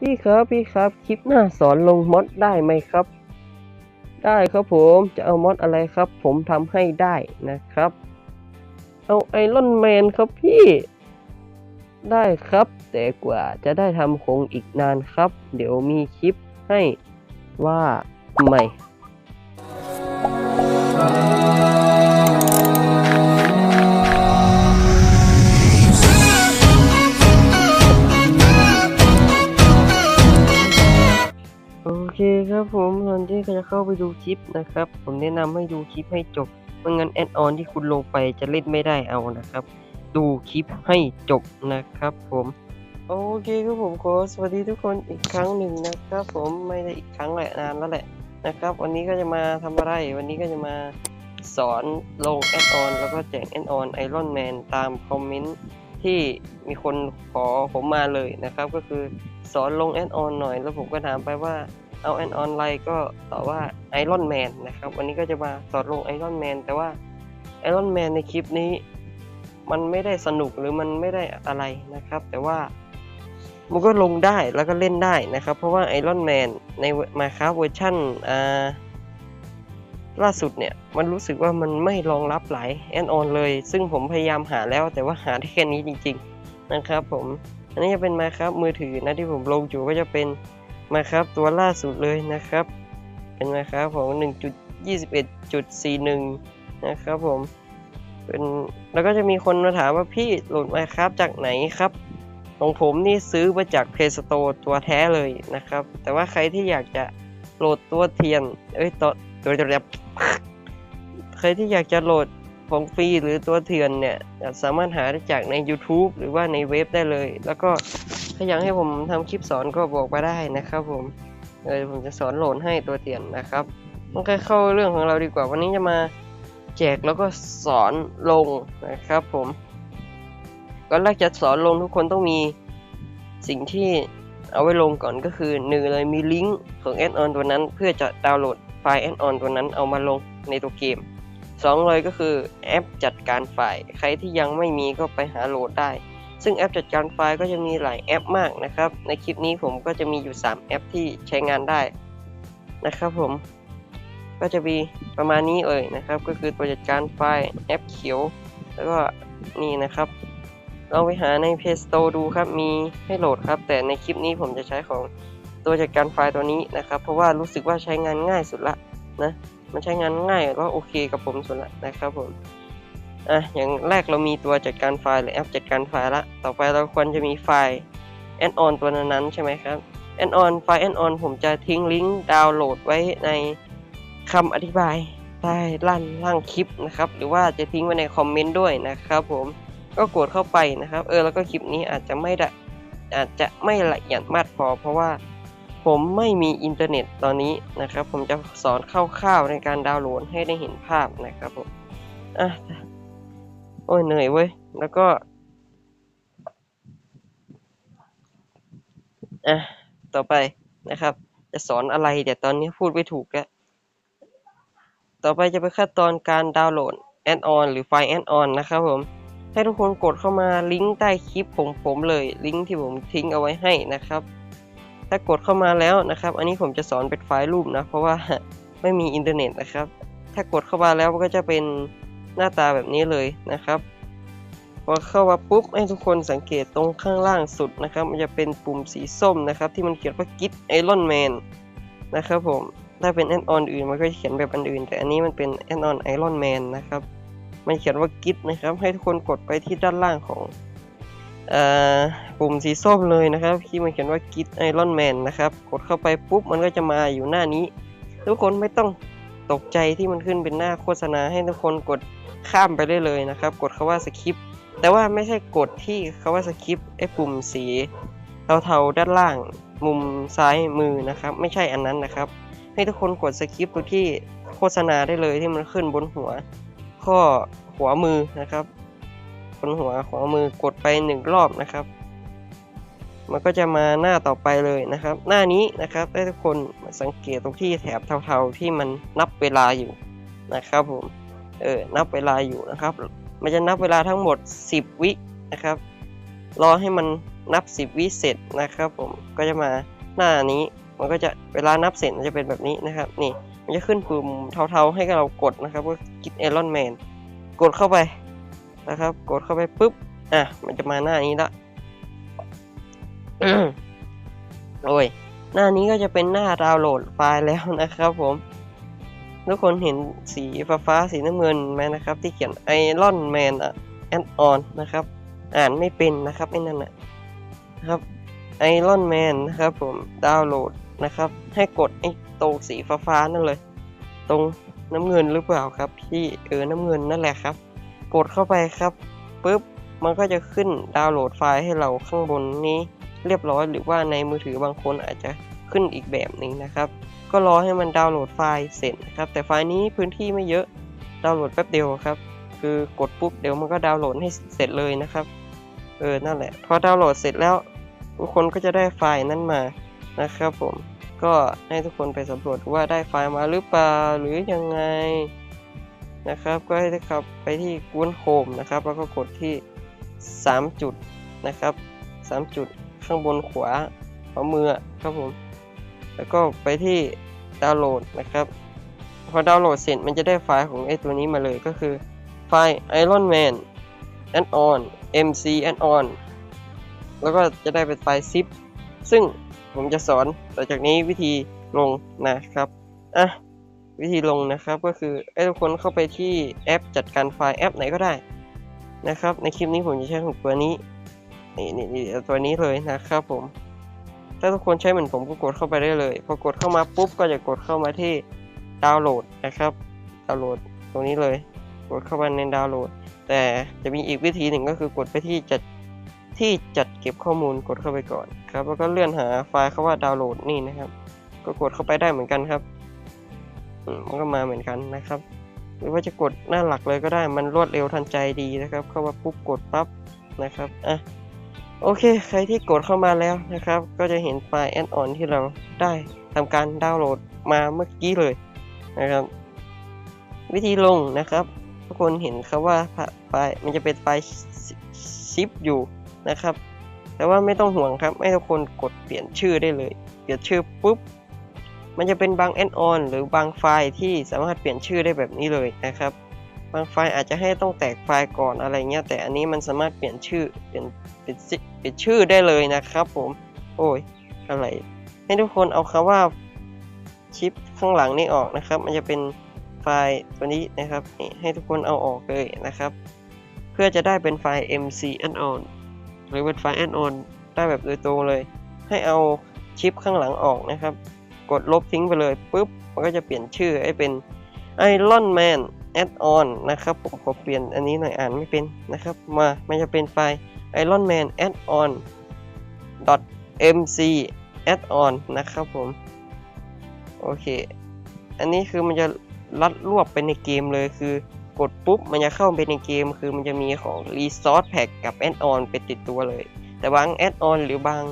พี่ครับพี่ครับคลิปหน้าสอนลงมอดได้ไหมครับ ได้ครับผมจะเอามอดอะไรครับ ผมทำให้ได้นะครับ เอาไอรอนแมนครับพี่ ได้ครับ แต่กว่าจะได้ทำคงอีกนานครับ เดี๋ยวมีคลิปให้ว่าใหม่ เคครับผมตอนที่จะเข้าไปดูคลิปนะครับ ผมแนะนำให้ดูคลิปให้จบไม่งั้นแอดออนที่คุณลงไปจะเล่นไม่ได้เอานะครับ ดูคลิปให้จบนะครับผมโอเคครับผมขอสวัสดีทุกคนอีกครั้งหนึ่งนะครับ ผมไม่ได้อีกครั้งแหละนานแล้วแหละนะครับ วันนี้ก็จะมาทำอะไร วันนี้ก็จะมาสอนลงแอดออนแล้วก็แจกแอดออนไอรอนแมนตามคอมเมนต์ที่มีคนขอผมมาเลยนะครับ ก็คือสอนลงแอดออนหน่อย แล้วผมก็ถามไปว่า เอาแอดออนไลน์ก็ต่อว่าไอรอนแมนนะครับ วันนี้ก็จะมาสอนลงไอรอนแมนแต่ว่าไอรอนแมนในคลิปนี้มันไม่ได้สนุกหรือมันไม่ได้อะไรนะครับ แต่ว่ามันก็ลงได้แล้วก็เล่นได้นะครับ เพราะว่าไอรอนแมนในมาค r a f t เวอร์ชันอ่าล่าสุดเนี่ย มันรู้สึกว่ามันไม่รองรับหลายแอนออนเลย ซึ่งผมพยายามหาแล้วแต่ว่าหาได้แค่นี้จริง ๆ นะครับผม อันนี้จะเป็นมาครับมือถือนะที่ผมลงอยู่ก็จะเป็น มาครับตัวล่าสุดเลยนะครับ เป็นมาครับของ 1.21.41 นะครับผมเป็นแล้วก็จะมีคนมาถามว่าพี่โหลดมาครับจากไหนครับของผมนี่ซื้อมาจาก Play Store ตัวแท้เลยนะครับ แต่ว่าใครที่อยากจะโหลดตัวเทียน เอ้ยตัวตัวจะใครที่อยากจะโหลดของฟรีหรือตัวเถื่อนเนี่ย สามารถหาได้จากใน YouTube หรือว่าในเว็บได้เลย แล้วก็ ถ้าอยากให้ผมทำคลิปสอนก็บอกมาได้นะครับผมเออผมจะสอนโหลดให้ตัวเถื่อนนะครับมันก็เข้าเรื่องของเราดีกว่าวันนี้จะมาแจกแล้วก็สอนลงนะครับผมก่อนแรกจะสอนลงทุกคนต้องมีสิ่งที่เอาไว้ลงก่อนก็คือหนึ่งเลยมีลิงก์ของแอดออนตัวนั้นเพื่อจะดาวน์โหลดไฟล์แอดออนตัวนั้นเอามาลงในตัวเกมสองเลยก็คือแอปจัดการไฟล์ ใครที่ยังไม่มีก็ไปหาโหลดได้ ซึ่งแอปจัดการไฟล์ก็จะมีหลายแอปมากนะครับ ในคลิปนี้ผมก็จะมีอยู่ 3 แอปที่ใช้งานได้นะครับผม ก็จะมีประมาณนี้เลยนะครับ ก็คือตัวจัดการไฟล์แอปเขียว แล้วก็นี่นะครับลองไปหาใน Play Store ดูครับ มีให้โหลดครับ แต่ในคลิปนี้ผมจะใช้ของตัวจัดการไฟล์ตัวนี้นะครับ เพราะว่ารู้สึกว่าใช้งานง่ายสุดละนะ มันใช้งานง่ายแล้วโอเคกับผมสุดละนะครับผม อะอย่างแรกเรามีตัวจัดการไฟล์หรือแอปจัดการไฟล์ละต่อไปเราควรจะมีไฟล์ add on ตัวนั้นใช่ไหมครับ add on ไฟล์ add on ผมจะทิ้งลิงก์ดาวน์โหลดไว้ในคำอธิบายใต้ล่างล่างคลิปนะครับ หรือว่าจะทิ้งไว้ในคอมเมนต์ด้วยนะครับผมก็กดเข้าไปนะครับ เออแล้วก็คลิปนี้อาจจะไม่ละอาจจะไม่ละเอียดมากพอ เพราะว่าผมไม่มีอินเทอร์เน็ตตอนนี้นะครับ ผมจะสอนคร่าวๆในการดาวน์โหลดให้ได้เห็นภาพนะครับผมอะ อ้ยเหนื่อยเว้ย แล้วก็อะต่อไปนะครับ จะสอนอะไรเดี๋ยวตอนนี้พูดไม่ถูกแล้ว ต่อไปจะเป็นขั้นตอนการดาวน์โหลดแอดออนหรือไฟล์แอดออนนะครับผมให้ทุกคนกดเข้ามาลิงก์ใต้คลิปของผมเลยลิงก์ที่ผมทิ้งเอาไว้ให้นะครับ ถ้ากดเข้ามาแล้วนะครับ อันนี้ผมจะสอนเป็นไฟล์รูปนะ เพราะว่าไม่มีอินเทอร์เน็ตนะครับ ถ้ากดเข้ามาแล้วมันก็จะเป็น น้าตาแบบนี้เลยนะครับ พอเข้ามาปุ๊บให้ทุกคนสังเกตตรงข้างล่างสุดนะครับ มันจะเป็นปุ่มสีส้มนะครับ ที่มันเขียนว่า Git Iron Man นนะครับผมถ้าเป็นแอดออนอื่นมันก็จะเขียนแบบอันอื่น แต่อันนี้มันเป็นแอดออน Iron Man นนะครับมันเขียนว่า Git นะครับ ให้ทุกคนกดไปที่ด้านล่างของอปุ่มสีส้มเลยนะครับ ที่มันเขียนว่า Git Iron Man นะครับ กดเข้าไปปุ๊บมันก็จะมาอยู่หน้านี้ ทุกคนไม่ต้องตกใจที่มันขึ้นเป็นหน้าโฆษณาให้ทุกคนกด ข้ามไปได้เลยนะครับ กดคาว่าสคริปแต่ว่าไม่ใช่กดที่คาว่าสคริปไอ้ปุ่มสีเทาๆด้านล่าง มุมซ้ายมือนะครับ ไม่ใช่อันนั้นนะครับ ให้ทุกคนกดสคริปต์ตัวที่โฆษณาได้เลยที่มันขึ้นบนหัว ข้อหัวมือนะครับบนหัวหัวมือกดไปหนึ่งรอบนะครับ มันก็จะมาหน้าต่อไปเลยนะครับ หน้านี้นะครับให้ทุกคนสังเกตตรงที่แถบเทาๆที่มันนับเวลาอยู่นะครับผม เออนับเวลาอยู่นะครับ มันจะนับเวลาทั้งหมด 10 วินะครับ รอให้มันนับ 10 วิเสร็จนะครับ ผมก็จะมาหน้านี้ มันก็จะเวลานับเสร็จมันจะเป็นแบบนี้นะครับ นี่มันจะขึ้นปุ่มเทาๆให้เรากดนะครับก็กิดเอรอนแมนกดเข้าไปนะครับ กดเข้าไปปุ๊บอะมันจะมาหน้านี้ละโอ้ยหน้านี้ก็จะเป็นหน้าดาวน์โหลดไฟล์แล้วนะครับผม ทุกคนเห็นสีฟ้าฟาสีน้ำเงินไหมนะครับ ที่เขียน Iron Man อะ and on นะครับ อ่านไม่เป็นนะครับไอ้นั่นนะนะครับ Iron Man นะครับผมดาวน์โหลดนะครับ ให้กดไอ้ตรงสีฟ้าฟ้านั่นเลย ตรงน้ำเงินหรือเปล่าครับพี่เออน้ำเงินนั่นแหละครับ กดเข้าไปครับปุ๊บมันก็จะขึ้นดาวน์โหลดไฟล์ให้เราข้างบนนี้เรียบร้อยหรือว่าในมือถือบางคนอาจจะขึ้นอีกแบบหนึ่งนะครับ ก็รอให้มันดาวน์โหลดไฟล์เสร็จนะครับ แต่ไฟล์นี้พื้นที่ไม่เยอะดาวน์โหลดแป๊บเดียวครับ คือกดปุ๊บเดี๋ยวมันก็ดาวน์โหลดให้เสร็จเลยนะครับ เออ นั่นแหละ พอดาวน์โหลดเสร็จแล้ว ทุกคนก็จะได้ไฟล์นั้นมานะครับผม ก็ให้ทุกคนไปสำรวจว่าได้ไฟล์มาหรือเปล่าหรือยังไงนะครับ ก็ให้ครับไปที่ Google Home นะครับ แล้วก็กดที่ 3 จุดนะครับ 3 จุดข้างบนขวาขวามือครับผม แล้วก็ไปที่ดาวน์โหลดนะครับ พอดาวน์โหลดเสร็จมันจะได้ไฟล์ของไอตัวนี้มาเลยก็คือไฟล์ Iron Man and on mc and on แล้วก็จะได้เป็นไฟล์ zip ซึ่งผมจะสอนต่อจากนี้วิธีลงนะครับ อะ วิธีลงนะครับก็คือให้ทุกคนเข้าไปที่แอปจัดการไฟล์แอปไหนก็ได้นะครับ ในคลิปนี้ผมจะใช้ของตัวนี้ นี่นี่ตัวนี้เลยนะครับผม ถ้าทุกคนใช้เหมือนผมก็กดเข้าไปได้เลย พอกดเข้ามาปุ๊บก็จะกดเข้ามาที่ดาวน์โหลดนะครับดาวน์โหลดตรงนี้เลย กดเข้ามาในดาวน์โหลด แต่จะมีอีกวิธีหนึ่งก็คือกดไปที่จัดที่จัดเก็บข้อมูลกดเข้าไปก่อนครับแล้วก็เลื่อนหาไฟล์คาว่าดาวน์โหลดนี่นะครับ ก็กดเข้าไปได้เหมือนกันครับอืมมันก็มาเหมือนกันนะครับ หรือว่าจะกดหน้าหลักเลยก็ได้มันรวดเร็วทันใจดีนะครับ เข้ามาปุ๊บกดปั๊บนะครับอะ โอเค ใครที่กดเข้ามาแล้วนะครับ ก็จะเห็นไฟล์แอนออนที่เราได้ทำการดาวน์โหลดมาเมื่อกี้เลยนะครับ วิธีลงนะครับ ทุกคนเห็นครับว่าไฟล์มันจะเป็นไฟล์ซิปอยู่นะครับ แต่ว่าไม่ต้องห่วงครับ ให้ทุกคนกดเปลี่ยนชื่อได้เลย เปลี่ยนชื่อปุ๊บ มันจะเป็นบางแอนออนหรือบางไฟล์ที่สามารถเปลี่ยนชื่อได้แบบนี้เลยนะครับบางไฟล์อาจจะให้ต้องแตกไฟล์ก่อนอะไรเงี้ยแต่อันนี้มันสามารถเปลี่ยนชื่อเปลี่ยนเปลี่ยนชื่อ เปลี่ยนชื่อได้เลยนะครับ ผม โอ้ยอะไร ให้ทุกคนเอาคำว่าชิปข้างหลังนี้ออกนะครับ มันจะเป็นไฟล์ตัวนี้นะครับนี่ให้ทุกคนเอาออกเลยนะครับ เพื่อจะได้เป็นไฟล์ mc add on หรือเป็นไฟล์ add on ได้แบบโดยตรงเลย ให้เอาชิปข้างหลังออกนะครับ กดลบทิ้งไปเลยปุ๊บมันก็จะเปลี่ยนชื่อให้เป็น Iron Man add on นะครับ ผมขอเปลี่ยนอันนี้หน่อยอ่านไม่เป็นนะครับ มามันจะเป็นไฟล์ Iron Man add on .mc add on นะครับผม โอเค อันนี้คือมันจะรัดรวบไปในเกมเลยคือกดปุ๊บ มันจะเข้าไปในเกม คือมันจะมีของ Resource Pack กับ Add on ไปติดตัวเลย แต่บาง Add on หรือบาง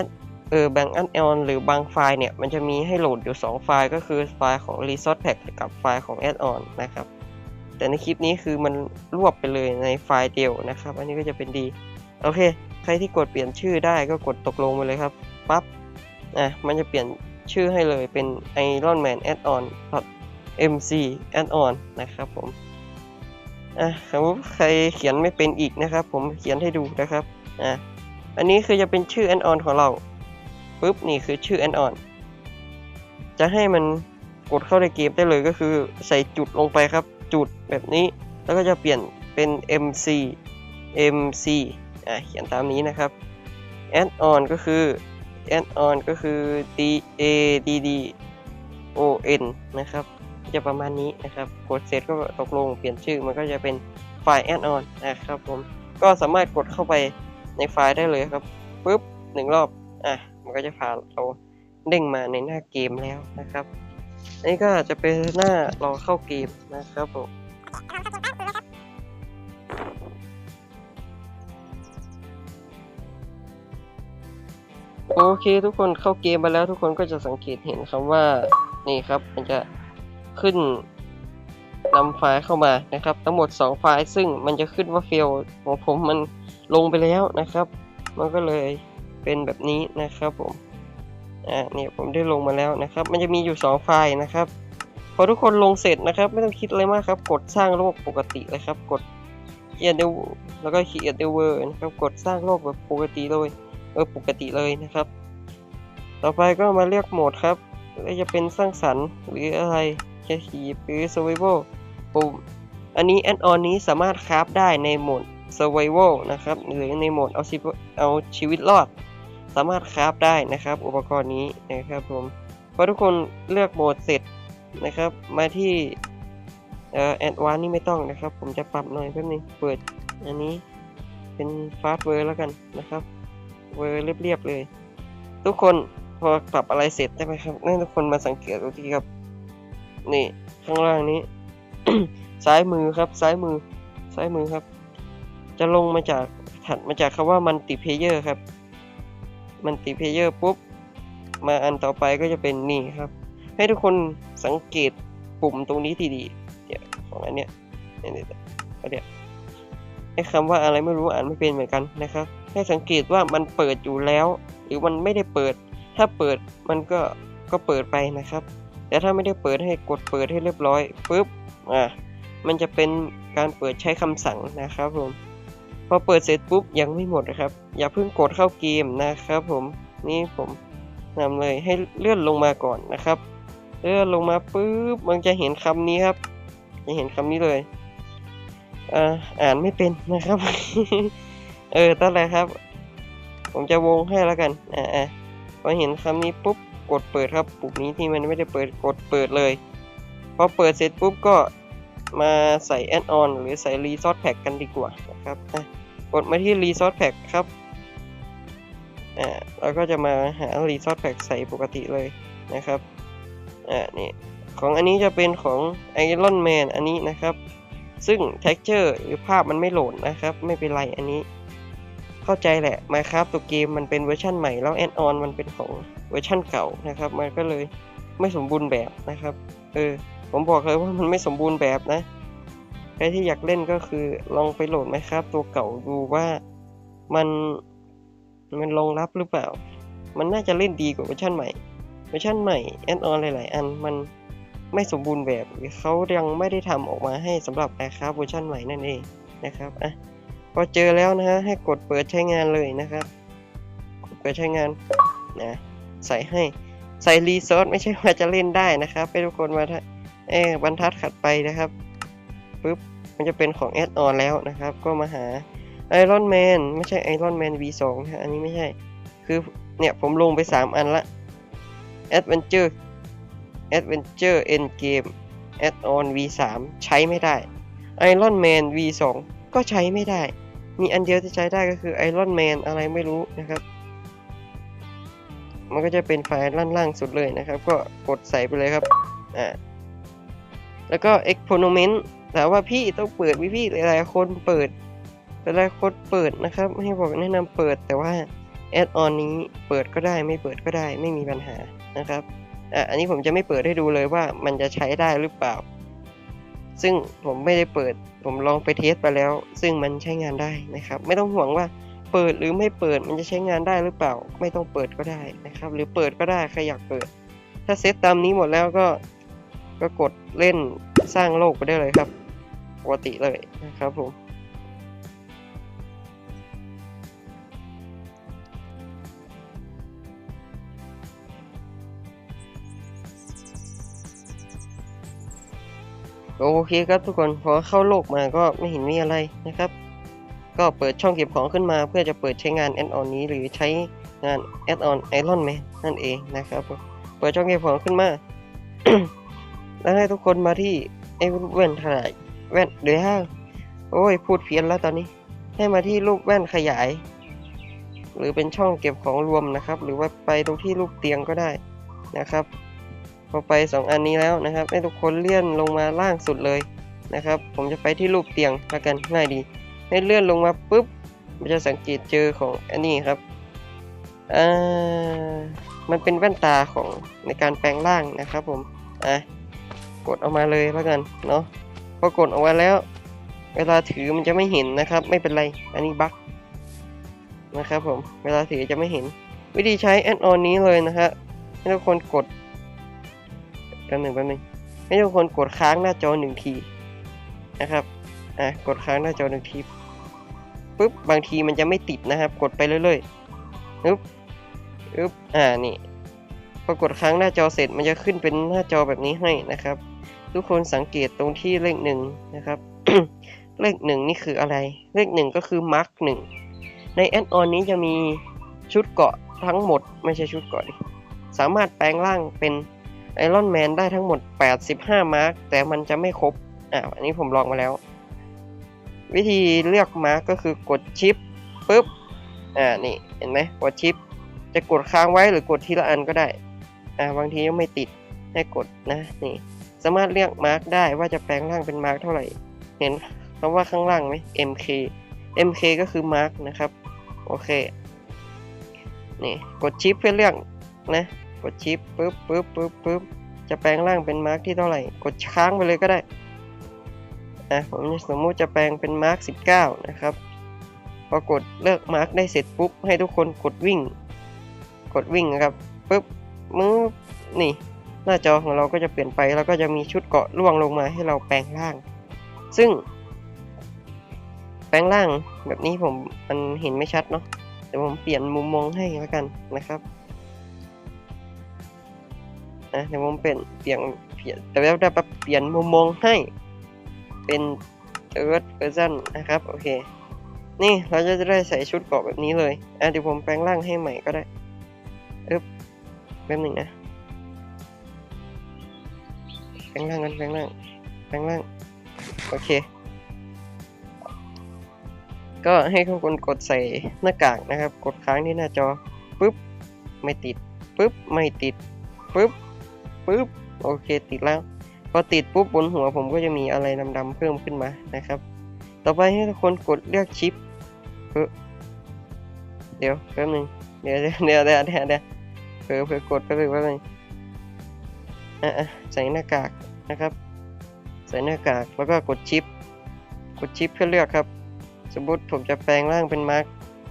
Add เออบาง Add on หรือบางไฟล์เนี่ย มันจะมีให้โหลดอยู่ 2 ไฟล์ก็คือไฟล์ของ Resource Pack กับไฟล์ของ Add on นะครับ แต่ในคลิปนี้คือมันรวบไปเลยในไฟล์เดียวนะครับ อันนี้ก็จะเป็นดี โอเค ใครที่กดเปลี่ยนชื่อได้ก็กดตกลงไปเลยครับ ปั๊บอะมันจะเปลี่ยนชื่อให้เลยเป็น Iron Man Add on mc add on นะครับผมอะสมมติใครเขียนไม่เป็นอีกนะครับ ผมเขียนให้ดูนะครับอะอันนี้คือจะเป็นชื่อ add on ของเราปุ๊บนี่คือชื่อ add on จะให้มันกดเข้าในเกมได้เลยก็คือใส่จุดลงไปครับ จุดแบบนี้ แล้วก็จะเปลี่ยนเป็น mc mc อะเขียนตามนี้นะครับ add on ก็คือ add on ก็คือ d a d d o n นะครับ จะประมาณนี้นะครับ กดเสร็จก็ตกลงเปลี่ยนชื่อมันก็จะเป็นไฟล์ add on นะครับผม ก็สามารถกดเข้าไปในไฟล์ได้เลยครับปุ๊บหนึ่งรอบ อะ มันก็จะพาเราเด้งมาในหน้าเกมแล้วนะครับ อันนี้ก็จะเป็นหน้ารอเข้าเกมนะครับผมโอเคทุกคนเข้าเกมมาแล้วทุกคนก็จะสังเกตเห็นคำว่านี่ครับมันจะขึ้นนำไฟล์เข้ามานะครับ ทั้งหมด 2 ไฟล์ซึ่งมันจะขึ้นว่าเฟลของผมมันลงไปแล้วนะครับ มันก็เลยเป็นแบบนี้นะครับผม อ่าเนี่ยผมได้ลงมาแล้วนะครับ มันจะมีอยู่ 2 ไฟล์นะครับ พอทุกคนลงเสร็จนะครับ ไม่ต้องคิดอะไรมากครับ กดสร้างโลกปกติเลยครับ กดเขียนเดวแล้วก็เขียนเดเวอร์นะครับ กดสร้างโลกแบบปกติเลยเออปกติเลยนะครับ ต่อไปก็มาเลือกโหมดครับแล้วจะเป็นสร้างสรรค์หรืออะไรจะขีหรือ survival ปุ่มอันนี้แอดออนนี้สามารถคราฟได้ในโหมด survival นะครับหรือในโหมดเอาชีวิตเอาชีวิตรอด สามารถคราฟได้นะครับ อุปกรณ์นี้นะครับผมพอทุกคนเลือกโหมดเสร็จนะครับ มาที่เอ่อแอดวานนี่ไม่ต้องนะครับ ผมจะปรับหน่อยแป๊บนึงเปิดอันนี้เป็นฟาสเวอร์แล้วกันนะครับเวอร์เรียบๆเลย ทุกคนพอปรับอะไรเสร็จได้ไหมครับให้ทุกคนมาสังเกตดูทีครับ นี่ข้างล่างนี้ ซ้ายมือครับ ซ้ายมือ ซ้ายมือครับ จะลงมาจากถัดมาจากคำว่ามันติเพเยอร์ครับ มันติเพเยอร์ปุ๊บ มาอันต่อไปก็จะเป็นนี่ครับ ให้ทุกคนสังเกตปุ่มตรงนี้ทีดีเดี๋ยวของอันเนี้ยเนี่ยเนี่ยเนี่ยไอ้คำว่าอะไรไม่รู้อ่านไม่เป็นเหมือนกันนะครับ ให้สังเกตว่ามันเปิดอยู่แล้ว หรือมันไม่ได้เปิด ถ้าเปิดมันก็ก็เปิดไปนะครับ แต่ถ้าไม่ได้เปิดให้กดเปิดให้เรียบร้อยปุ๊บอ่ามันจะเป็นการเปิดใช้คำสั่งนะครับผม พอเปิดเสร็จปุ๊บยังไม่หมดนะครับ อย่าเพิ่งกดเข้าเกมนะครับผมนี่ผมนำเลยให้เลื่อนลงมาก่อนนะครับ เลื่อนลงมาปุ๊บมันจะเห็นคำนี้ครับ จะเห็นคำนี้เลยอ่าอ่านไม่เป็นนะครับ เออตั้งแต่ครับ ผมจะวงให้แล้วกันอ่าอ่าพอเห็นคำนี้ปุ๊บกดเปิดครับปุ่มนี้ที่มันไม่ได้เปิดกดเปิดเลยพอเปิดเสร็จปุ๊บก็มาใส่แอดออนหรือใส่ Resource Pack กันดีกว่านะครับอะ กดมาที่ Resource Pack ครับอ่าแล้วก็จะมาหา Resource Pack ใส่ปกติเลยนะครับอ่านี่ของอันนี้จะเป็นของ Iron Man อันนี้นะครับ ซึ่ง texture หรือภาพมันไม่โหลดนะครับ ไม่เป็นไรอันนี้ เข้าใจแหละ Minecraft ตัวเกมมันเป็นเวอร์ชันใหม่แล้วแอดออนมันเป็นของเวอร์ชันเก่านะครับ มันก็เลยไม่สมบูรณ์แบบนะครับ เออ ผมบอกเลยว่ามันไม่สมบูรณ์แบบนะ ครที่อยากเล่นก็คือลองไปโหลด Minecraft ตัวเก่าดูว่ามันมันรองรับหรือเปล่า มันน่าจะเล่นดีกว่าเวอร์ชันใหม่ เวอร์ชันใหม่แอดออนหลาย ๆ อันมันไม่สมบูรณ์แบบหรือเขายังไม่ได้ทำออกมาให้สำหรับ Minecraft เวอร์ชันใหม่นั่นเองนะครับอะพอเจอแล้วนะฮะให้กดเปิดใช้งานเลยนะครับกดเปิดใช้งานนะใส่ให้ใส่รีซอสไม่ใช่ว่าจะเล่นได้นะครับให้ทุกคนมาเอ๊บรรทัดขัดไปนะครับปุ๊บ มันจะเป็นของแอดออนแล้วนะครับ ก็มาหาไอรอนแมนไม่ใช่ไอรอนแมน V2 นะอันนี้ไม่ใช่ คือเนี่ยผมลงไป 3 อันละ Adventure Adventure Endgame Add on V3 ใช้ไม่ได้ Iron Man V2 ก็ใช้ไม่ได้ มีอันเดียวที่ใช้ได้ก็คือไอรอนแมนอะไรไม่รู้นะครับ มันก็จะเป็นไฟล์ล่างๆสุดเลยนะครับ ก็กดใส่ไปเลยครับ อ่า แล้วก็ exponent แต่ว่าพี่ต้องเปิดวิพี่หลายๆคนเปิดหลายๆคนเปิดนะครับ ให้บอกแนะนำเปิดแต่ว่าแอดออนนี้เปิดก็ได้ไม่เปิดก็ได้ไม่มีปัญหานะครับอะอันนี้ผมจะไม่เปิดให้ดูเลยว่ามันจะใช้ได้หรือเปล่า ซึ่งผมไม่ได้เปิด ผมลองไปเทสไปแล้ว ซึ่งมันใช้งานได้นะครับ ไม่ต้องห่วงว่าเปิดหรือไม่เปิดมันจะใช้งานได้หรือเปล่า ไม่ต้องเปิดก็ได้นะครับ หรือเปิดก็ได้ใครอยากเปิด ถ้าเซตตามนี้หมดแล้วก็ก็กดเล่นสร้างโลกไปได้เลยครับ ปกติเลยนะครับผมโอเคครับทุกคนพอเข้าโลกมาก็ไม่เห็นมีอะไรนะครับ ก็เปิดช่องเก็บของขึ้นมาเพื่อจะเปิดใช้งานแอดออนนี้หรือใช้งานแอดออนไอรอนแมนนั่นเองนะครับเปิดช่องเก็บของขึ้นมา แล้วให้ทุกคนมาที่ไอ้แว่นขยาย แว่นเดี๋ยวโอ้ย พูดเพี้ยนแล้วตอนนี้ ให้มาที่รูปแว่นขยาย หรือเป็นช่องเก็บของรวมนะครับ หรือว่าไปตรงที่รูปเตียงก็ได้นะครับ พอไป 2 อันนี้แล้วนะครับ ให้ทุกคนเลื่อนลงมาล่างสุดเลยนะครับ ผมจะไปที่รูปเตียงละกันง่ายดี ให้เลื่อนลงมาปุ๊บมันจะสังเกตเจอของอันนี้ครับอ่ามันเป็นแว่นตาของในการแปลงร่างนะครับผมอะกดออกมาเลยแล้วกันเนาะ พอกดออกมาแล้ว เวลาถือมันจะไม่เห็นนะครับ ไม่เป็นไร อันนี้บั๊กนะครับผม เวลาถือจะไม่เห็น วิธีใช้แอดออนนี้เลยนะฮะให้ทุกคนกดแป๊บหนึ่งแป๊บหนึ่งให้ทุกคนกดค้างหน้าจอหนึ่งทีนะครับ อะ กดค้างหน้าจอหนึ่งทีปุ๊บบางทีมันจะไม่ติดนะครับ กดไปเรื่อยๆปึ๊บปึ๊บอ่า นี่ พอกดค้างหน้าจอเสร็จมันจะขึ้นเป็นหน้าจอแบบนี้ให้นะครับ ทุกคนสังเกตตรงที่เลขหนึ่งนะครับ เลขหนึ่งนี่คืออะไร เลขหนึ่งก็คือมาร์กหนึ่งในแอดออนนี้จะมีชุดเกาะทั้งหมด ไม่ใช่ชุดเกาะสามารถแปลงร่างเป็นไอรอนแมนได้ทั้งหมด 85 มาร์กแต่มันจะไม่ครบอ่าอันนี้ผมลองมาแล้ว วิธีเลือกมาร์กก็คือกดชิปปุ๊บอ่านี่เห็นไหมกดชิป จะกดค้างไว้หรือกดทีละอันก็ได้อ่าบางทีก็ไม่ติดให้กดนะนี่ สามารถเลือกมาร์กได้ว่าจะแปลงร่างเป็นมาร์กเท่าไหร่ เห็นคำว่าข้างล่างไหม MK MK ก็คือมาร์กนะครับ โอเค นี่กดชิปเพื่อเลือกนะ กดชิปปุ๊บปุ๊บปุ๊บปุ๊บจะแปลงร่างเป็นมาร์กที่เท่าไหร่ กดค้างไปเลยก็ได้อะผมสมมุติจะแปลงเป็นมาร์ก19 นะครับ พอกดเลือกมาร์กได้เสร็จปุ๊บ ให้ทุกคนกดวิ่ง กดวิ่งครับปุ๊บมือนี่ น้าจอของเราก็จะเปลี่ยนไปแล้วก็จะมีชุดเกาะล่วงลงมาให้เราแปลงร่าง ซึ่ง แปลงร่างแบบนี้ผมมันเห็นไม่ชัดเนาะเดี๋ยวผมเปลี่ยนมุมมองให้แล้วกันนะครับนะเดี๋ยวผมเปลี่ยนเปลี่ยนเปลี่ยนแต่แล้วได้เปลี่ยนมุมมองให้เป็นเอิร์ธเวอร์ชันนะครับโอเค นี่เราจะได้ใส่ชุดเกาะแบบนี้เลยอะเดี๋ยวผมแปลงร่างให้ใหม่ก็ได้อึ๊บแป๊บหนึ่งนะ แปลงร่างกันแปลงร่างแปลงร่างโอเค ก็ให้ทุกคนกดใส่หน้ากากนะครับ กดค้างที่หน้าจอปุ๊บไม่ติดปุ๊บไม่ติดปุ๊บปุ๊บโอเคติดแล้ว พอติดปุ๊บบนหัวผมก็จะมีอะไรดำๆเพิ่มขึ้นมานะครับ ต่อไปให้ทุกคนกดเลือกชิปเดี๋ยวแป๊บนึงเดี๋ยวเดี๋ยวเดี๋ยวเดี๋ยวเดี๋ยวเดี๋ยวเผลอเผลอกดไปเลยแป๊บนึงอะอะใส่หน้ากาก นะครับ ใส่หน้ากากแล้วก็กดชิป กดชิปเพื่อเลือกครับ สมมติผมจะแปลงร่างเป็นมาร์ค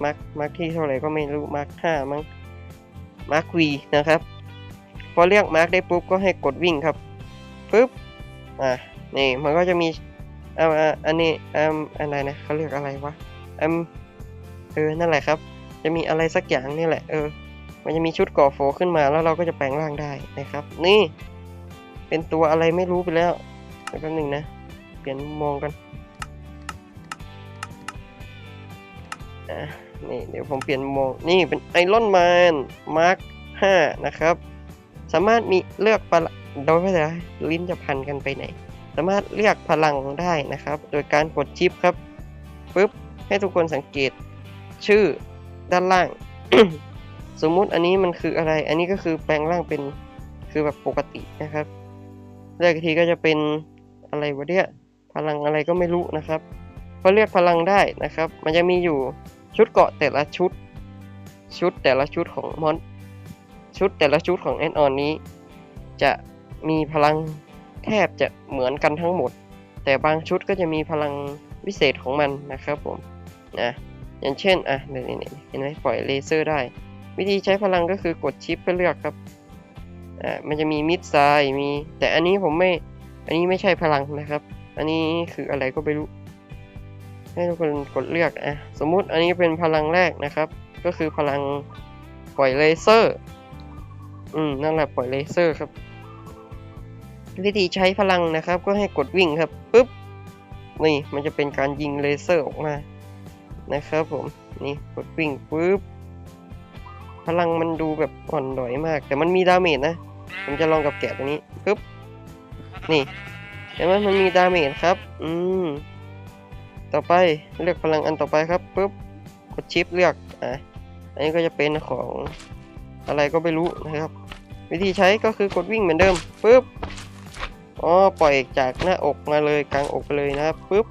มาร์คมาร์คที่เท่าไหร่ก็ไม่รู้มาร์คห้ามั้งมาร์ควีนะครับ พอเรียกมาร์คได้ปุ๊บก็ให้กดวิ่งครับปุ๊บอ่านี่มันก็จะมีเอาอันนี้อ่าอะไรนะเขาเรียกอะไรวะอืมเออนั่นแหละครับ จะมีอะไรสักอย่างนี่แหละเออ มันจะมีชุดก่อโฟขึ้นมาแล้วเราก็จะแปลงร่างได้นะครับ นี่ เป็นตัวอะไรไม่รู้ไปแล้วแป๊บนึงนะ เปลี่ยนมองกันอะนี่เดี๋ยวผมเปลี่ยนมองนี่เป็นไอรอนแมนมาร์ค5นะครับ สามารถมีเลือกพลังโดยไม่ได้ลิ้นจะพันกันไปไหน สามารถเลือกพลังได้นะครับ โดยการกดชิปครับปุ๊บให้ทุกคนสังเกตชื่อด้านล่าง สมมุติอันนี้มันคืออะไร อันนี้ก็คือแปลงร่างเป็นคือแบบปกตินะครับ เลือกทีก็จะเป็นอะไรวะเนี่ยพลังอะไรก็ไม่รู้นะครับพอเลือกพลังได้นะครับ มันจะมีอยู่ชุดเกาะแต่ละชุด ชุดแต่ละชุดของมอนชุดแต่ละชุดของแอนออนนี้ จะมีพลังแทบจะเหมือนกันทั้งหมด แต่บางชุดก็จะมีพลังวิเศษของมันนะครับผมนะอย่างเช่นอะเนี่ยเนี่ยเห็นไหมปล่อยเลเซอร์ได้ วิธีใช้พลังก็คือกดชิปเพื่อเลือกครับ อ่ามันจะมีมิดไซมี แต่อันนี้ผมไม่ อันนี้ไม่ใช่พลังนะครับ อันนี้คืออะไรก็ไม่รู้ ให้ทุกคนกดเลือกอะสมมุติอันนี้เป็นพลังแรกนะครับ ก็คือพลังปล่อยเลเซอร์ อืมนั่นแหละปล่อยเลเซอร์ครับวิธีใช้พลังนะครับ ก็ให้กดวิ่งครับปุ๊บนี่มันจะเป็นการยิงเลเซอร์ออกมานะครับผมนี่กดวิ่งปุ๊บพลังมันดูแบบอ่อนดอยมาก แต่มันมีดาเมจนะ ผมจะลองกับแกะตรงนี้ปุ๊บนี่เห็นไหมมันมีดาเมจครับ อืม ต่อไปเลือกพลังอันต่อไปครับปุ๊บกดชิปเลือกอะอันนี้ก็จะเป็นของอะไรก็ไม่รู้นะครับ วิธีใช้ก็คือกดวิ่งเหมือนเดิมปุ๊บอ๋อปล่อยจากหน้าอกมาเลยกลางอกไปเลยนะครับปุ๊บ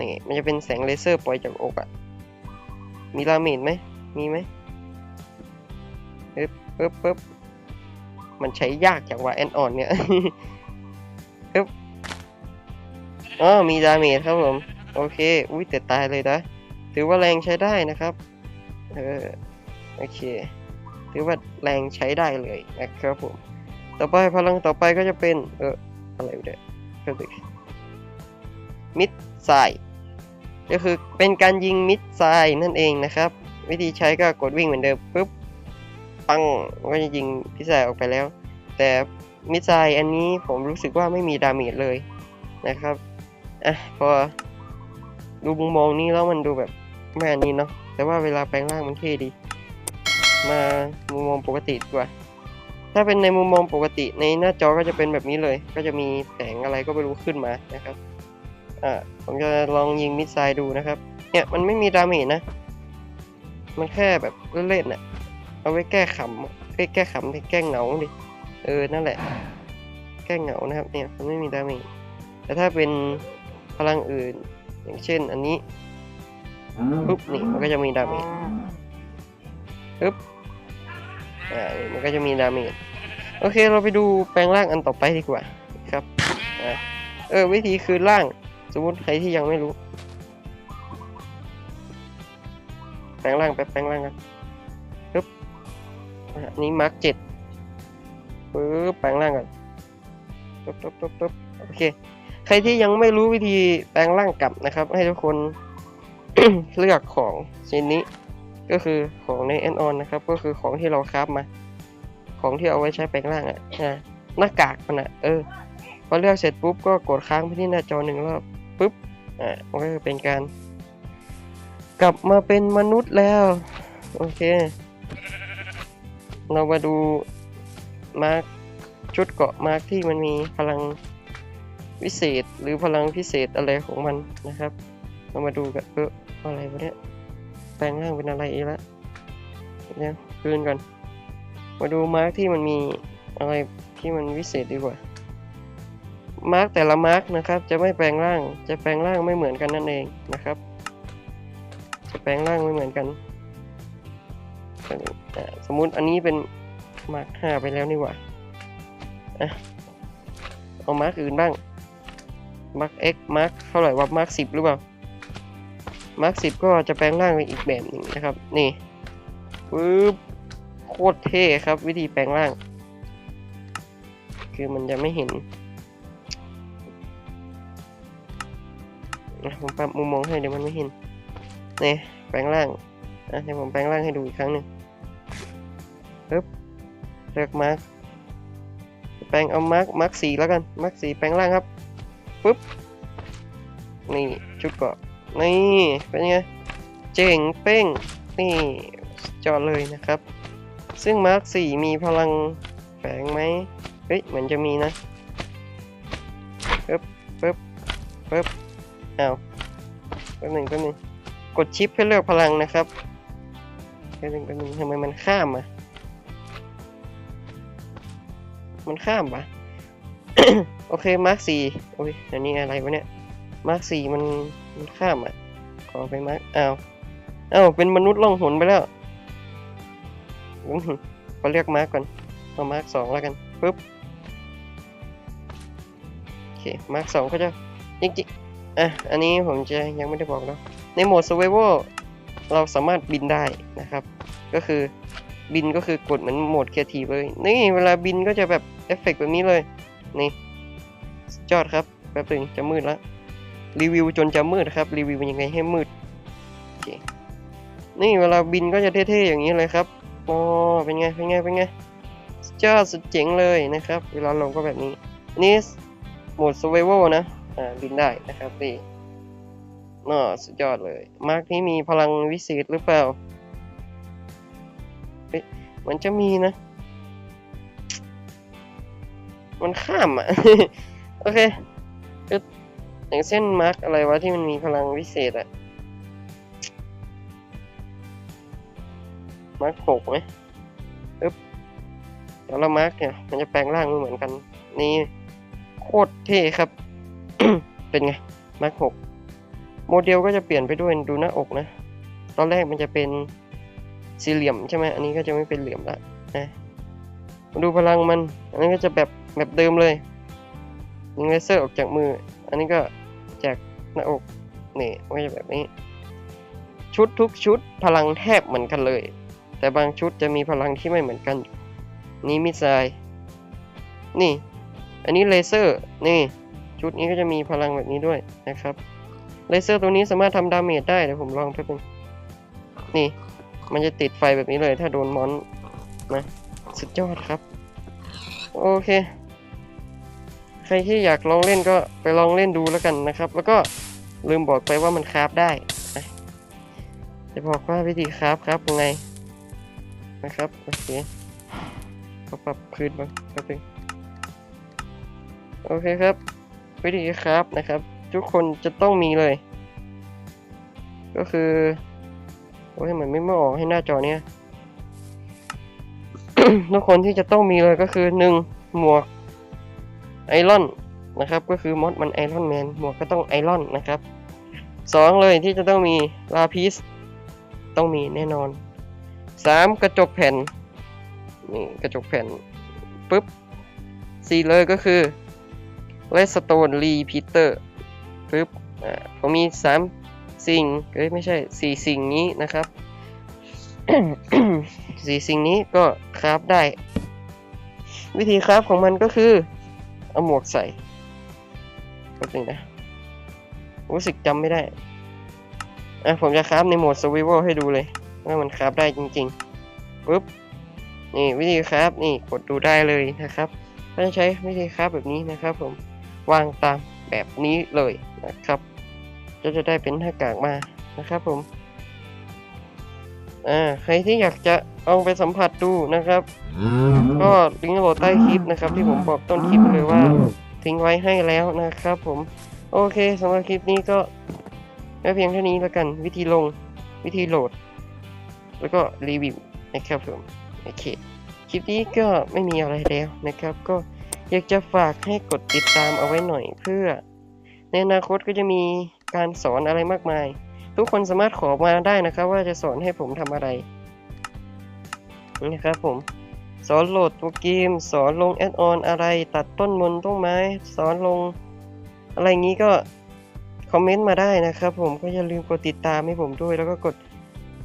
นี่มันจะเป็นแสงเลเซอร์ปล่อยจากอกอะ่ะมีดาเมจไหมมีไหมปึ๊บปึ๊บปึ๊บ มันใช้ยากอย่างว่าแอนออนเนี่ยปึ๊บอ๋อมีดาเมจครับผม โอเค อุ้ยแต่ตายเลยนะ ถือว่าแรงใช้ได้นะครับ เออ โอเค ถือว่าแรงใช้ได้เลยนะครับผม ต่อไปพลังต่อไปก็จะเป็น เออ อะไรเนี่ยก็คือมิดไซก็คือเป็นการยิงมิดไซนั่นเองนะครับ วิธีใช้ก็กดวิ่งเหมือนเดิมปุ๊บ ปังก็จะยิงพิซซ่าออกไปแล้ว แต่มิสไซล์อันนี้ผมรู้สึกว่าไม่มีดาเมจเลยนะครับอะพอดูมุมมองนี้แล้วมันดูแบบไม่อันนี้เนาะแต่ว่าเวลาแปลงร่างมันเท่ดี มามุมมองปกติดีกว่า ถ้าเป็นในมุมมองปกติในหน้าจอก็จะเป็นแบบนี้เลย ก็จะมีแสงอะไรก็ไม่รู้ขึ้นมานะครับอ่าผมจะลองยิงมิสไซล์ดูนะครับ เนี่ยมันไม่มีดาเมจนะ มันแค่แบบเล่นๆน่ะ เอาไว้แก้ขำเอ้แก้ขำที่แก้เหงาดิ เออ นั่นแหละ แก้เหงานะครับ เนี่ย มันไม่มีดาเมจแต่ถ้าเป็นพลังอื่น อย่างเช่น อันนี้ ปุ๊บ นี่ มันก็จะมีดาเมจปึ๊บ อ่านี่มันก็จะมีดาเมจ โอเค เราไปดูแปลงร่างอันต่อไปดีกว่า ครับ อ่า เออ วิธีคืนร่าง สมมติใครที่ยังไม่รู้ แปลงร่างไปแปลงร่างกันปึ๊บ อันนี้มาร์กเจ็ดปึ๊บแปลงร่างกันปึ๊บปึ๊บปึ๊บปึ๊บโอเค ใครที่ยังไม่รู้วิธีแปลงร่างกลับนะครับ ให้ทุกคนเลือกของชิ้นนี้ก็คือของในแอนออนนะครับ ก็คือของที่เราคราฟมา ของที่เอาไว้ใช้แปลงร่างอะนะหน้ากากมันอะเออพอเลือกเสร็จปุ๊บก็กดค้างไปที่หน้าจอหนึ่งรอบปุ๊บอ่ามันก็จะเป็นการ กลับมาเป็นมนุษย์แล้ว โอเค เรามาดูมาร์คชุดเกาะมาร์คที่มันมีพลังวิเศษหรือพลังพิเศษอะไรของมันนะครับ เรามาดูกันเอออะไรวะเนี่ยแปลงร่างเป็นอะไรอีกล้วเดี๋ยวคืนก่อนมาดูมาร์คที่มันมีอะไรที่มันวิเศษดีกว่ามาร์คแต่ละมาร์คนะครับ จะไม่แปลงร่าง จะแปลงร่างไม่เหมือนกันนั่นเองนะครับ จะแปลงร่างไม่เหมือนกัน อ่สมมุติอันนี้เป็นมาร์คห้าไปแล้วนี่หว่าอะเอามาร์คอื่นบ้างมาร์ค X มาร์คเท่าไหร่ว่ามาร์คสิบหรือเปล่ามาร์คสิบก็จะแปลงร่างเป็นอีกแบบหนึ่งนะครับ นี่ปึ๊บโคตรเท่ครับ วิธีแปลงร่าง คือมันจะไม่เห็นผมปรับมุมมองให้เดี๋ยวมันไม่เห็นนี่แปลงร่างอะเดี๋ยวผมแปลงร่างให้ดูอีกครั้งหนึ่ง ปึ๊บเลือกมาร์คแปลงเอามาร์คมาร์คสีแล้วกันมาร์คสีแปลงร่างครับปึ๊บนี่ชุดเกาะนี่เป็นไงเจ๋งเป้งนี่สุดยอดเลยนะครับ ซึ่งมาร์คสีมีพลังแฝงไหมเฮ้ยเหมือนจะมีนะปึ๊บปึ๊บปึ๊บอ้าวแป๊บหนึ่งแป๊บหนึ่งกดชิปเพื่อเลือกพลังนะครับแป๊บนึงแป๊บนึงทำไมมันข้ามอะ มันข้ามปะโอเคมาร์คสี่โอ้ยอันนี้อะไรวะเนี่ยมาร์คสี่มันมันข้ามอะขอไปมาร์คอ้าวอ้าวเป็นมนุษย์ล่องหนไปแล้วอื้อหือขอเรียกมาร์คก่อนเอามาร์คสองแล้วกันปึ๊บโอเคมาร์คสองก็จะจริงๆอะอันนี้ผมจะยังไม่ได้บอกเนาะในโหมด survival เราสามารถบินได้นะครับ ก็คือบินก็คือกดเหมือนโหมด creative เลยนี่เวลาบินก็จะแบบ เอฟเฟกต์แบบนี้เลย นี่สุดยอดครับ แป๊บหนึงจะมืดแล้ว รีวิวจนจะมืดครับ รีวิวยังไงให้มืด นี่เวลาบินก็จะเท่ๆอย่างนี้เลยครับโอ้เป็นไง เป็นไง เป็นไงสุดยอดสุดเจ๋งเลยนะครับ เวลาลงก็แบบนี้ นี่โหมด survival นะ อ่า บินได้นะครับนี่น่าสุดยอดเลย มาร์กนี้มีพลังวิเศษหรือเปล่าเฮ้ยมันจะมีนะ มันข้ามอะ โอเคก็อย่างเช่นมาร์กอะไรวะที่มันมีพลังวิเศษอะ มาร์กหกไหมปึ๊บแล้วละมาร์กเนี่ย มันจะแปลงร่างไม่เหมือนกัน นี่โคตรเท่ครับ เป็นไง มาร์กหกโมเดลก็จะเปลี่ยนไปด้วยดูหน้าอกนะ ตอนแรกมันจะเป็นสี่เหลี่ยมใช่ไหมอันนี้ก็จะไม่เป็นเหลี่ยมละนะ ดูพลังมัน อันนี้ก็จะแบบ แบบเดิมเลยยิงเลเซอร์ออกจากมือ อันนี้ก็จากหน้าอกนี่มันก็จะแบบนี้ ชุดทุกชุดพลังแทบเหมือนกันเลย แต่บางชุดจะมีพลังที่ไม่เหมือนกัน นี่มิสไซล์นี่ อันนี้เลเซอร์นี่ชุดนี้ก็จะมีพลังแบบนี้ด้วยนะครับเลเซอร์ตัวนี้สามารถทำดาเมจได้เดี๋ยวผมลองแป๊บนึงนี่มันจะติดไฟแบบนี้เลยถ้าโดนมอนนะ สุดยอดครับ โอเค รที่อยากลองเล่นก็ไปลองเล่นดูแล้วกันนะครับ แล้วก็ลืมบอกไปว่ามันคราฟได้จะบอกว่าวิธีคราฟครับยังไงนะครับโอเคขอปรับคืนมาแป๊บนึงโอเคครับ วิธีคราฟนะครับ ทุกคนจะต้องมีเลย ก็คือโอ้ยมันไม่มาออกให้หน้าจอเนี้ยทุกคนที่จะต้องมีเลยก็คือหนึ่งหมวก ไอรอนนะครับก็คือมอดมันไอรอนแมนหมวกก็ต้องไอรอนนะครับสองเลยที่จะต้องมีลาพิสต้องมีแน่นอนสามกระจกแผ่นนี่กระจกแผ่นปุ๊บสี่เลยก็คือเลสโตนรีพีเตอร์ปุ๊บอ่าผมมีสามสิ่งเอ้ยไม่ใช่สี่สิ่งนี้นะครับสี่สิ่งนี้ก็คราฟได้ วิธีคราฟของมันก็คือ เอาหมวกใส่ก็จริงนะ รู้สึกจำไม่ได้ อะผมจะคราฟในโหมด survival ให้ดูเลยว่ามันคราฟได้จริงๆปุ๊บ นี่วิธีคราฟนี่กดดูได้เลยนะครับถ้าจะใช้วิธีคราฟแบบนี้นะครับผม วางตามแบบนี้เลยนะครับก็จะได้เป็นหน้ากากมานะครับผม อ่าใครที่อยากจะเอาไปสัมผัสดูนะครับ ก็ลิงก์โหลดใต้คลิปนะครับ ที่ผมบอกต้นคลิปเลยว่า ทิ้งไว้ให้แล้วนะครับ ผม โอเคสำหรับคลิปนี้ก็แค่เพียงเท่านี้แล้วกัน วิธีลงวิธีโหลด แล้วก็รีวิวนะครับผมโอเคคลิปนี้ก็ไม่มีอะไรแล้วนะครับ ก็อยากจะฝากให้กดติดตามเอาไว้หน่อยเพื่อ ในอนาคตก็จะมีการสอนอะไรมากมาย ทุกคนสามารถขอมาได้นะครับ ว่าจะสอนให้ผมทำอะไรนะครับผม สอนโหลดโปรแกม สอนลงแอดออนอะไร ตัดต้นมนต้นไม้ สอนลง อะไรงี้ก็คอมเมนต์มาได้นะครับผมก็อย่าลืมกดติดตามให้ผมด้วย แล้วก็กด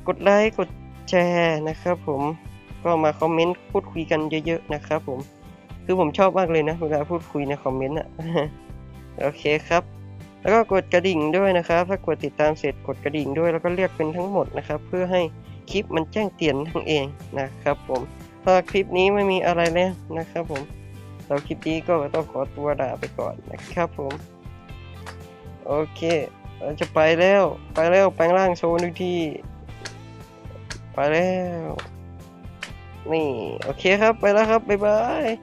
กดไลค์กดแชร์นะครับ ผมก็มาคอมเมนต์พูดคุยกันเยอะ ๆ นะครับ ผมคือผมชอบมากเลยนะเวลาพูดคุยในคอมเมนต์อะโอเคครับ แล้วก็กดกระดิ่งด้วยนะครับ ถ้ากดติดตามเสร็จกดกระดิ่งด้วยแล้วก็เรียกเป็นทั้งหมดนะครับ เพื่อให้คลิปมันแจ้งเตือนทั้งเองนะครับผมถ้าคลิปนี้ไม่มีอะไรแล้วนะครับผมเราคลิปนี้ก็ต้องขอตัวลาไปก่อนนะครับผม โอเคเราจะไปแล้วไปแล้วแปลงร่างโชว์หนึ่งทีไปแล้ว นี่ โอเคครับไปแล้วครับ บ๊ายบาย